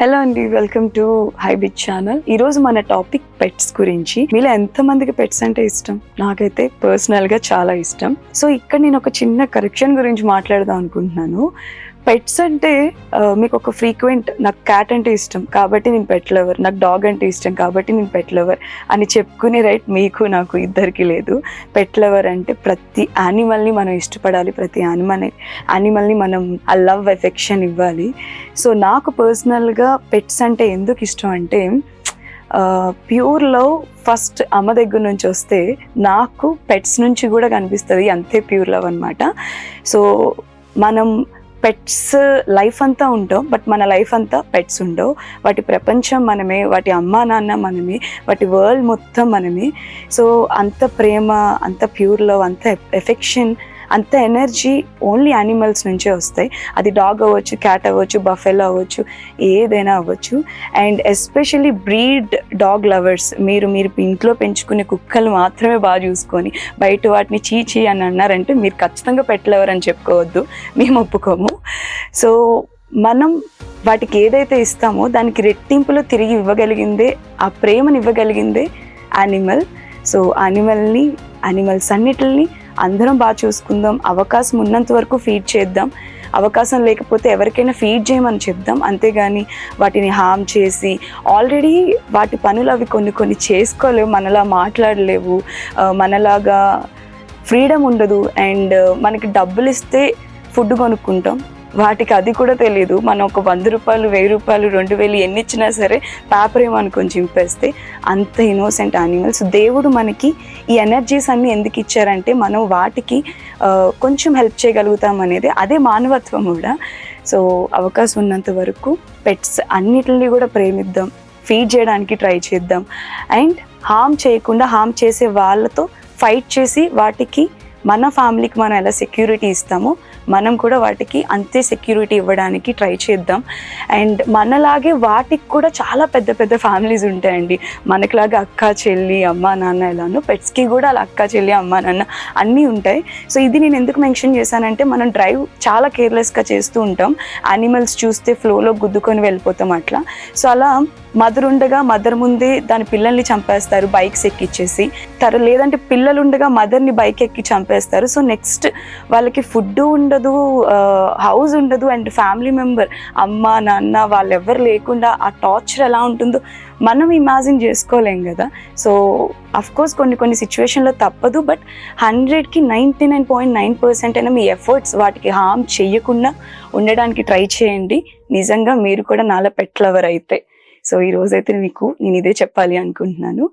Hello అండి welcome to హైబిట్ channel ఈ రోజు మన టాపిక్ పెట్స్ గురించి. మీలో ఎంత మందికి పెట్స్ అంటే ఇష్టం? నాకైతే పర్సనల్గా చాలా ఇష్టం. సో ఇక్కడ నేను ఒక చిన్న కరెక్షన్ గురించి మాట్లాడదాం అనుకుంటున్నాను. పెట్స్ అంటే మీకు ఒక ఫ్రీక్వెంట్ నాకు క్యాట్ అంటే ఇష్టం. కాబట్టి నేను పెట్ లవర్ నాకు డాగ్ అంటే ఇష్టం. కాబట్టి నేను పెట్ లవర్ అని చెప్పుకునే రైట్ మీకు నాకు ఇద్దరికి లేదు. పెట్ లవర్ అంటే ప్రతి యానిమల్ని మనం ఇష్టపడాలి. ప్రతి యానిమల్ యానిమల్ని మనం ఆ లవ్ ఎఫెక్షన్ ఇవ్వాలి. సో నాకు పర్సనల్గా పెట్స్ అంటే ఎందుకు ఇష్టం అంటే ప్యూర్ లవ్ ఫస్ట్ అమ్మ దగ్గర నుంచి వస్తే నాకు పెట్స్ నుంచి కూడా కనిపిస్తుంది అంతే ప్యూర్ లవ్ అనమాట సో మనం పెట్స్ లైఫ్ అంతా ఉంటాం బట్ మన లైఫ్ అంతా పెట్స్ ఉండవు. వాటి ప్రపంచం మనమే వాటి అమ్మ నాన్న మనమే వాటి వరల్డ్ మొత్తం మనమే. సో అంత ప్రేమ అంత ప్యూర్ లవ్ అంత ఎఫెక్షన్ అంత ఎనర్జీ ఓన్లీ యానిమల్స్ నుంచే వస్తాయి. అది డాగ్ అవ్వచ్చు క్యాట్ అవ్వచ్చు బఫెల్ అవ్వచ్చు ఏదైనా అవ్వచ్చు. And especially breed dog lovers మీరు మీరు ఇంట్లో పెంచుకునే కుక్కలు మాత్రమే బాగా చూసుకొని బయట వాటిని చీచి అని అన్నారంటే మీరు ఖచ్చితంగా పెట్టలేవరు అని చెప్పుకోవద్దు. మేము ఒప్పుకోము. సో మనం వాటికి ఏదైతే ఇస్తామో దానికి రెట్టింపులో తిరిగి ఇవ్వగలిగిందే ఆ ప్రేమను ఇవ్వగలిగిందే యానిమల్. సో యానిమల్ని యానిమల్స్ అన్నిటిని అందరం బాగా చూసుకుందాం అవకాశం ఉన్నంత వరకు ఫీడ్ చేద్దాం అవకాశం లేకపోతే ఎవరికైనా ఫీడ్ చేయమని చెప్దాం అంతేగాని వాటిని హామ్ చేసి ఆల్రెడీ వాటి పనులు అవి కొన్ని కొన్ని చేసుకోలేవు మనలా మాట్లాడలేవు మనలాగా ఫ్రీడమ్ ఉండదు అండ్ మనకి డబ్బులు ఇస్తే ఫుడ్ కొనుక్కుంటాం. వాటికి అది కూడా తెలియదు మనం ఒక వంద రూపాయలు వెయ్యి రూపాయలు రెండు వేలు ఎన్ని ఇచ్చినా సరే పేపర్ ఏమనుకొని చింపేస్తే అంత ఇన్నోసెంట్ యానిమల్స్ దేవుడు మనకి ఈ ఎనర్జీస్ అన్నీ ఎందుకు ఇచ్చారంటే మనం వాటికి కొంచెం హెల్ప్ చేయగలుగుతాం అనేది అదే మానవత్వం కూడా. సో అవకాశం ఉన్నంత వరకు పెట్స్ అన్నిటిని కూడా ప్రేమిద్దాం. ఫీడ్ చేయడానికి ట్రై చేద్దాం. అండ్ హామ్ చేయకుండా హామ్ చేసే వాళ్ళతో ఫైట్ చేసి వాటికి మన ఫ్యామిలీకి మనం ఎలా సెక్యూరిటీ ఇస్తామో మనం కూడా వాటికి అంతే సెక్యూరిటీ ఇవ్వడానికి ట్రై చేద్దాం. అండ్ మనలాగే వాటికి కూడా చాలా పెద్ద పెద్ద ఫ్యామిలీస్ ఉంటాయండి. మనకులాగా అక్క చెల్లి అమ్మ నాన్న ఎలానో పెట్స్కి కూడా అలా అక్క చెల్లి అమ్మ నాన్న అన్నీ ఉంటాయి. సో ఇది నేను ఎందుకు మెన్షన్ చేశానంటే మనం డ్రైవ్ చాలా కేర్లెస్గా చేస్తూ ఉంటాం. యానిమల్స్ చూస్తే ఫ్లోలో గుద్దుకొని వెళ్ళిపోతాం అట్లా. సో అలా మదర్ ఉండగా మదర్ ముందే దాని పిల్లల్ని చంపేస్తారు బైక్స్ ఎక్కిచ్చేసి. తర లేదంటే పిల్లలు ఉండగా మదర్ని బైక్ ఎక్కి చంపేస్తారు. సో నెక్స్ట్ వాళ్ళకి ఫుడ్ ఉండదు. హౌస్ ఉండదు అండ్ ఫ్యామిలీ మెంబర్ అమ్మ నాన్న వాళ్ళు ఎవరు లేకుండా ఆ టార్చర్ ఎలా ఉంటుందో మనం ఇమాజిన్ చేసుకోలేం కదా. సో అఫ్ కోర్స్ కొన్ని కొన్ని సిచ్యువేషన్లో తప్పదు బట్ హండ్రెడ్కి ninety nine point nine percent అయినా మీ ఎఫర్ట్స్ వాటికి హామ్ చేయకుండా ఉండడానికి ట్రై చేయండి. నిజంగా మీరు కూడా నాలో పెట్లవర్ అయితే. సో ఈ రోజైతే మీకు నేను ఇదే చెప్పాలి అనుకుంటున్నాను.